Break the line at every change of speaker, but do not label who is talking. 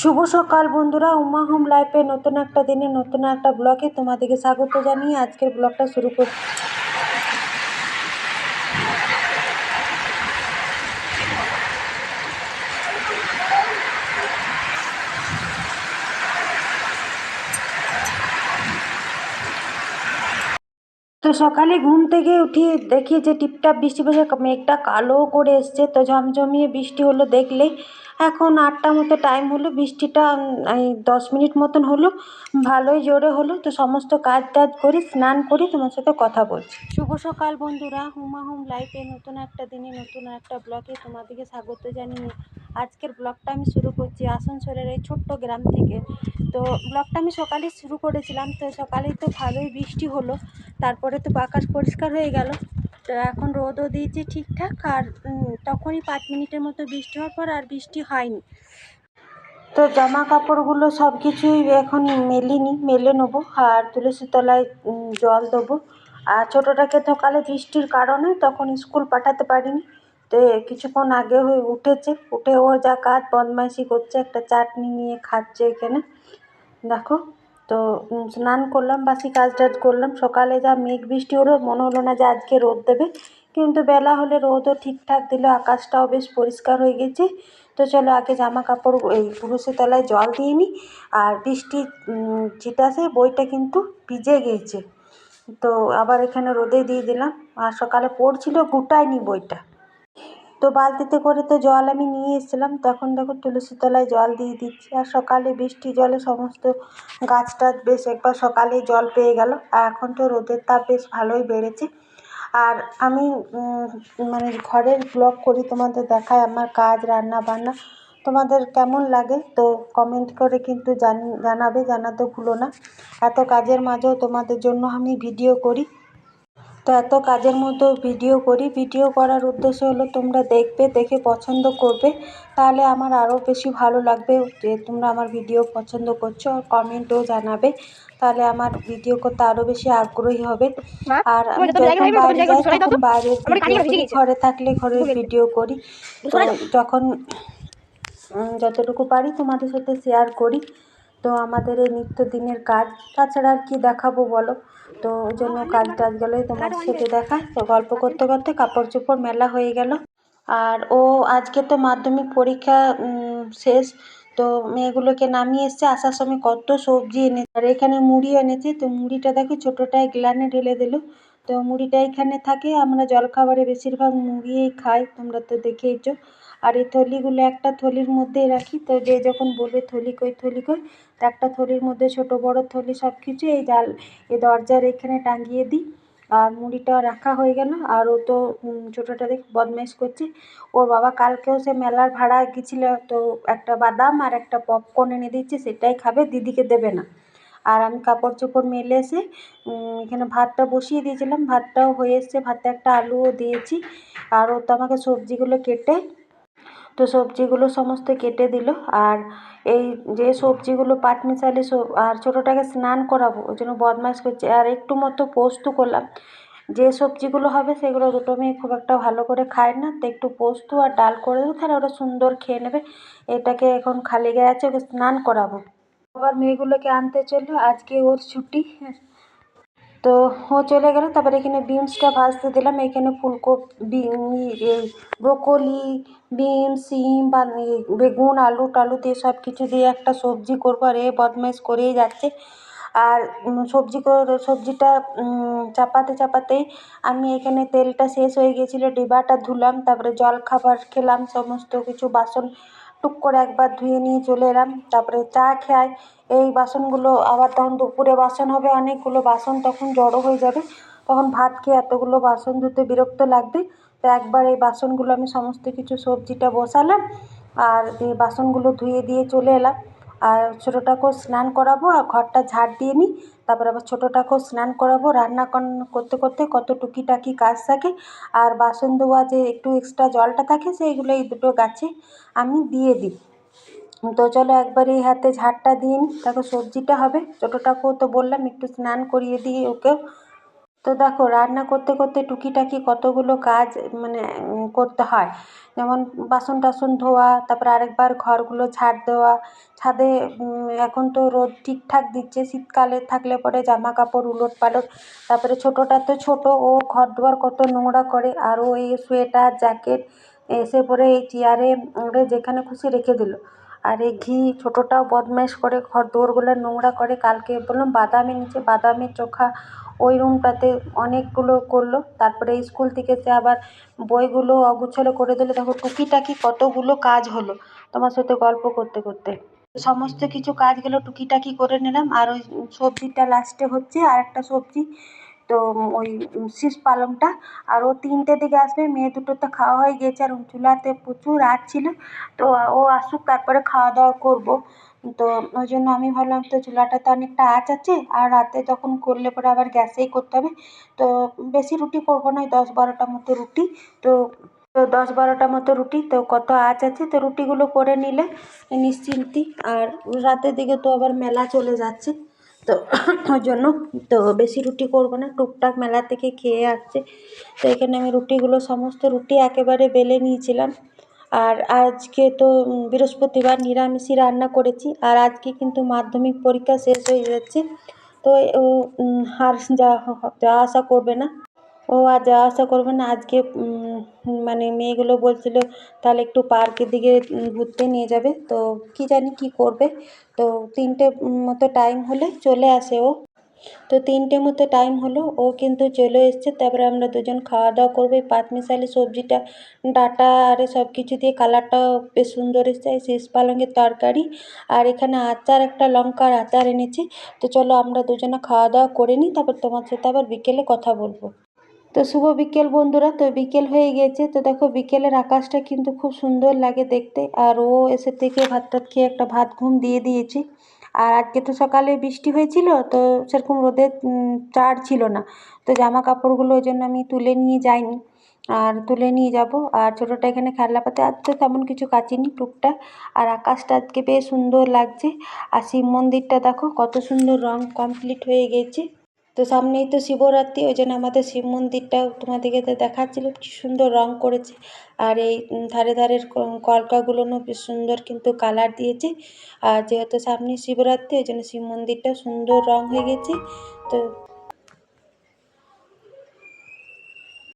শুভ সকাল বন্ধুরা, উমা হোম লাইফে নতুন একটা দিনে নতুন একটা ব্লগে তোমাদেরকে স্বাগত জানিয়ে আজকের ব্লগটা শুরু করছি। তো সকালে ঘুম থেকে উঠি, দেখি যে টিপটাপ বৃষ্টি পড়ছে, মেঘটা কালো করে এসছে, তো ঝমঝমিয়ে বৃষ্টি হলো দেখলেই। এখন আটটা মতো টাইম হলো, বৃষ্টিটা এই দশ মিনিট মতন হলো, ভালোই জোরে হলো, তো সমস্ত কাজ টাজ করি, স্নান করি তোমার সাথে কথা বলছি। শুভ সকাল বন্ধুরা হুমা হুম লাইফে নতুন একটা দিনে, নতুন একটা ব্লগে তোমাদেরকে স্বাগত জানিয়ে আজকের ব্লগটা আমি শুরু করছি আসানসোলের এই ছোট্ট গ্রাম থেকে। তো ব্লগটা আমি সকালে শুরু করেছিলাম, তো সকালেই তো ভালোই বৃষ্টি হলো, তারপরে তো আকাশ পরিষ্কার হয়ে গেল। তো এখন রোদও দিয়েছে ঠিকঠাক, আর তখনই পাঁচ মিনিটের মতো বৃষ্টি হওয়ার পর আর বৃষ্টি হয়নি। তো জামা কাপড়গুলো সব কিছুই এখন মেলিনি, মেলে নেব, আর তুলসী তলায় জল দেবো। আর ছোটোটাকে সকালে বৃষ্টির কারণে তখন স্কুল পাঠাতে পারিনি তো কিছুক্ষণ আগে হয়ে উঠেছে, উঠে ও যা কাজ বদমাইশি করছে, একটা চাটনি নিয়ে খাচ্ছে এখানে। দেখো, তো স্নান করলাম, বাসি কাজ টাজ করলাম। সকালে যা মেঘ বৃষ্টি হলো, মনে হলো না যে আজকে রোদ দেবে। কিন্তু বেলা হলে রোদও ঠিকঠাক দিল, আকাশটাও বেশ পরিষ্কার হয়ে গেছে। তো চলো আগে জামা কাপড় এই পুরুষের তলায় জল দিয়ে নিই আর বৃষ্টি ছিটাসে বইটা কিন্তু ভিজে গিয়েছে তো আবার এখানে রোদে দিয়ে দিলাম। আর সকালে পড়ছিল, গুটায়নি বইটা। তো বালতিতে করে তো জল আমি নিয়ে এসেছিলাম। তখন দেখো তুলসী তলায় জল দিয়ে দিচ্ছি। আর সকালে বৃষ্টি জলে সমস্ত গাছ টাছ বেশ একবার সকালেই জল পেয়ে গেল। আর এখন তো রোদের তাপ বেশ ভালোই বেড়েছে। আর আমি মানে ঘরের ব্লগ করি, তোমাদের দেখায় আমার কাজ রান্না বান্না তোমাদের কেমন লাগে তো কমেন্ট করে কিন্তু জানাবে, জানাতে ভুলো না। এত কাজের মাঝেও তোমাদের জন্য আমি ভিডিও করি। তো এত কাজের মধ্যেও ভিডিও করি। ভিডিও করার উদ্দেশ্য হলো তোমরা দেখবে দেখে পছন্দ করবে। তাহলে আমার আরও বেশি ভালো লাগবে যে তোমরা আমার ভিডিও পছন্দ করছ আর কমেন্টেও জানাবে। তাহলে আমার ভিডিও করতে আরও বেশি আগ্রহী হবে। আর যখন বাইরে যাই তখন বাইরের ভিডিও ঘরে থাকলে ঘরের ভিডিও করি। যখন যতটুকু পারি তোমাদের সাথে শেয়ার করি। তো আমাদের এই নিত্যদিনের কাজ। তাছাড়া আর কী দেখাবো বলো? তো ওই জন্য কাজ টাজগুলোই তোমার সাথে দেখায় তো গল্প করতে করতে কাপড় চোপড় মেলা হয়ে গেল। আর ও আজকে তো মাধ্যমিক পরীক্ষা শেষ। তো মেয়েগুলোকে নামিয়ে এসছে। আসার সময় কত সবজি এনেছে। আর এখানে মুড়ি এনেছে। তো মুড়িটা দেখো ছোটোটায় গ্লানে ঢেলে দিল। তো মুড়িটা এখানে থাকে। আমরা জলখাবারে বেশিরভাগ মুড়িই খাই। তোমরা তো দেখেইছো। আর এই থলিগুলো একটা থলির মধ্যেই রাখি। তো যে যখন বলবে থলি কই থলি কই তো একটা থলির মধ্যে, ছোট বড় থলি সব কিছু, এই জাল, এই দরজার এখানে টাঙিয়ে দিই। আর মুড়িটা রাখা হয়ে গেল, আর ও তো ছোটোটা দেখ, বদমাইশ করছে। ওর বাবা কালকেও সে মেলার ভাড়া গেছিল, তো একটা বাদাম আর একটা পপকর্ন এনে দিচ্ছে সেটাই খাবে, দিদিকে দেবে না। আর আমি কাপড় চোপড় মেলে এসে এখানে ভাতটা বসিয়ে দিয়েছিলাম। ভাতটাও হয়ে এসছে, ভাতে একটা আলুও দিয়েছি। আর ও তো আমাকে সবজিগুলো কেটে তো সবজিগুলো সমস্ত কেটে দিল। আর এই যে সবজিগুলো পাটমিশালি সব, আর ছোটোটাকে স্নান করাবো, ওই জন্য বদমাইশ করছে। আর একটু মতো পোস্ত করলাম। যে সবজিগুলো হবে সেগুলো দুটো মেয়ে খুব একটা ভালো করে খায় না। তো একটু পোস্ত আর ডাল করে দেবো, তাহলে ওরা সুন্দর খেয়ে নেবে। এটাকে এখন খালি গায়ে আছে, ওকে স্নান করাবো। আবার মেয়েগুলোকে আনতে চলল, আজকে ওর ছুটি। তো ও চলে গেল, তারপরে এখানে বিনসটা ভাজতে দিলাম। এখানে ফুলকপি এই ব্রোকলি, বিন, সিম বা বেগুন, আলু টালু দিয়ে সব কিছু দিয়ে একটা সবজি করব। আর এ বদমাইশ করেই যাচ্ছে। আর সবজি সবজিটা চাপাতে চাপাতেই আমি এখানে তেলটা শেষ হয়ে গিয়েছিল ডিবাটা ধুলাম, তারপরে জলখাবার খেলাম, সমস্ত কিছু বাসন টুক করে একবার ধুয়ে নিয়ে চলে এলাম। তারপরে চা খাই এই বাসনগুলো আবার তখন দুপুরে বাসন হবে, অনেকগুলো বাসন তখন জড়ো হয়ে যাবে। তখন ভাত খেয়ে এতগুলো বাসন ধুতে বিরক্ত লাগবে। তো একবার এই বাসনগুলো আমি সমস্ত কিছু সবজিটা বসালাম আর এই বাসনগুলো ধুয়ে দিয়ে চলে এলাম। আর ছোটোটাকেও স্নান করাবো আর ঘরটা ঝাড় দিয়ে নিই। তারপর আবার ছোটোটাকেও স্নান করাবো। রান্না করতে করতে কত টুকিটাকি কাজ থাকে। আর বাসন ধোয়া যে একটু এক্সট্রা জলটা থাকে, সেইগুলো এই দুটো গাছে আমি দিয়ে দিই। তো চলো একবার এই হাতে ঝাড়টা দিন তারপর সবজিটা হবে। ছোটোটাকেও তো বললাম, একটু স্নান করিয়ে দিই ওকেও তো দেখো, রান্না করতে করতে টুকিটাকি কতগুলো কাজ মানে করতে হয়। যেমন বাসন টাসন ধোয়া, তারপরে আরেকবার ঘরগুলো ঝাড় দেওয়া। ছাদে এখন তো রোদ ঠিকঠাক দিচ্ছে। শীতকালে থাকলে পরে জামা কাপড় উলট পালট তারপরে ছোটোটা তো ছোটো, ও ঘর দুয়ার কত নোংরা করে। আর ও এই সোয়েটার, জ্যাকেট, এসে পরে এই চেয়ারে ওরে যেখানে খুশি রেখে দিল। আর এই ঘি ছোটোটাও বদমাইশ করে ঘর দুয়ারগুলো নোংরা করে কালকে বললাম বাদামি নিচে বাদামি চোখা ওই রুমটাতে অনেকগুলো করল। তারপরে স্কুল থেকে এসে আবার বইগুলো অগোছালো করে দিলে। দেখো টুকিটাকি কতগুলো কাজ হলো তোমার সাথে গল্প করতে করতে। সমস্ত কিছু কাজগুলো টুকিটাকি করে নিলাম। আর ওই সবজিটা লাস্টে হচ্ছে আর একটা সবজি তো ওই শীষ পালংটা। আর ও তিনটে দিকে আসবে, মেয়ে দুটো তো খাওয়া হয়ে গিয়েছে আর চুলাতে প্রচুর আঁচ ছিল। তো ও আসুক, তারপরে খাওয়া দাওয়া করব। তো ওই জন্য আমি ভাবলাম, তো চুলাটা তো অনেকটা আঁচ আছে, আর রাতে তখন করলে পরে আবার গ্যাসেই করতে হবে। তো বেশি রুটি করব না দশ বারোটা মতো রুটি। তো তো দশ বারোটা মতো রুটি, তো কত আঁচ আছে, তো রুটিগুলো করে নিলে নিশ্চিন্তি। আর রাতের দিকে তো আবার মেলা চলে যাচ্ছে। তো ওই জন্য তো বেশি রুটি করব না। টুকটাক মেলা থেকে খেয়ে আসছে। তো এখানে আমি রুটিগুলো, সমস্ত রুটি একেবারে বেলে নিয়েছিলাম। আর আজকে তো বৃহস্পতিবার নিরামিষই রান্না করেছি। আর আজকে কিন্তু মাধ্যমিক পরীক্ষা শেষ হয়ে যাচ্ছে। তো আর যা যাওয়া আসা করবে না। ও আর যাওয়া আসা করবে না। আজকে মানে মেয়েগুলো বলছিল তাহলে একটু পার্কের দিকে ঘুরতে নিয়ে যাবে। তো কী জানি কী করবে। তো তিনটে মতো টাইম হলে, চলে আসে ও। তো তিনটে মতো টাইম হলো, ও কিন্তু চলে এসছে। তারপরে আমরা দুজন খাওয়া দাওয়া করব। এই পাঁচমিশালি সবজিটা, ডাঁটা আর সব কিছু দিয়ে কালারটাও বেশ সুন্দর এসছে। শীষ পালংয়ের তরকারি আর এখানে আচার, একটা লঙ্কার আচার এনেছি। তো চলো আমরা দুজনে খাওয়া দাওয়া করে নিই। তারপর তোমার সাথে আবার বিকেলে কথা বলব। তো শুভ বিকেল বন্ধুরা, তো বিকেল হয়ে গিয়েছে তো দেখো বিকেলের আকাশটা কিন্তু খুব সুন্দর লাগে দেখতে। আর ও এসে থেকে ভাত টাত খেয়ে একটা ভাত ঘুম দিয়ে দিয়েছি। আর আজকে তো সকালে বৃষ্টি হয়েছিল, তো সেরকম রোদের চার ছিল না। তো জামা কাপড়গুলো ওই জন্য আমি তুলে নিয়ে যাইনি। আর তুলে নিয়ে যাব। আর ছোটোটা এখানে খেলা পাতে আর তো তেমন কিছু কাচিনি টুকটাক আর আকাশটা আজকে বেশ সুন্দর লাগছে। আর শিব মন্দিরটা দেখো, কত সুন্দর রং কমপ্লিট হয়ে গেছে। তো সামনেই তো শিবরাত্রি, ওই জন্য আমাদের শিব মন্দিরটাও তোমাদেরকে তো দেখাচ্ছিল, কী সুন্দর রং করেছে। আর এই ধারে ধারের কলকাগুলোও বেশ সুন্দর কিন্তু কালার দিয়েছে। আর যেহেতু সামনে শিবরাত্রি, ওই জন্য শিব মন্দিরটা সুন্দর রং হয়ে গেছে। তো